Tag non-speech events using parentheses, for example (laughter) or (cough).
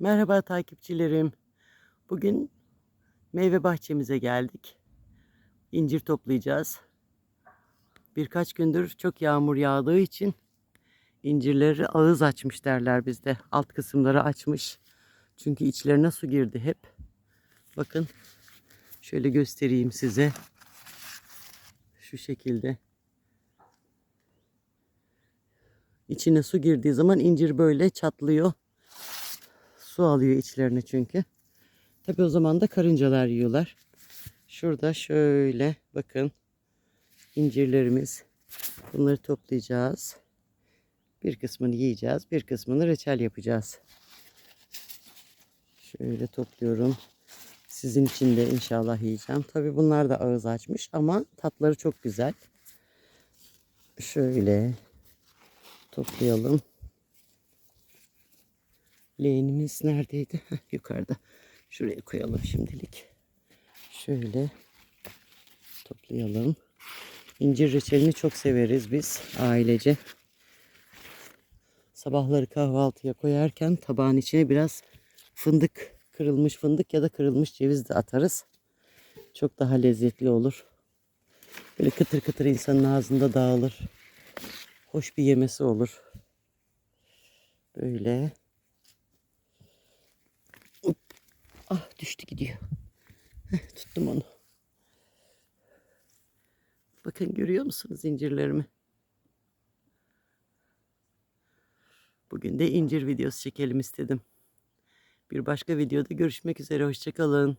Merhaba takipçilerim. Bugün meyve bahçemize geldik. İncir toplayacağız. Birkaç gündür çok yağmur yağdığı için incirleri ağız açmış derler bizde. Alt kısımları açmış. Çünkü içlerine su girdi hep. Bakın şöyle göstereyim size. Şu şekilde. İçine su girdiği zaman incir böyle çatlıyor. Su alıyor içlerine çünkü. Tabi o zaman da karıncalar yiyorlar. Şurada şöyle bakın incirlerimiz. Bunları toplayacağız. Bir kısmını yiyeceğiz. Bir kısmını reçel yapacağız. Şöyle topluyorum. Sizin için de inşallah yiyeceğim. Tabi bunlar da ağız açmış ama tatları çok güzel. Şöyle toplayalım. Leğenimiz neredeydi? (laughs) Yukarıda. Şuraya koyalım şimdilik. Şöyle toplayalım. İncir reçelini çok severiz biz ailece. Sabahları kahvaltıya koyarken tabağın içine biraz fındık, kırılmış fındık ya da kırılmış ceviz de atarız. Çok daha lezzetli olur. Böyle kıtır kıtır insanın ağzında dağılır. Hoş bir yemesi olur. Böyle. Ah düştü gidiyor. Heh, tuttum onu. Bakın görüyor musunuz incirlerimi? Bugün de incir videosu çekelim istedim. Bir başka videoda görüşmek üzere. Hoşçakalın.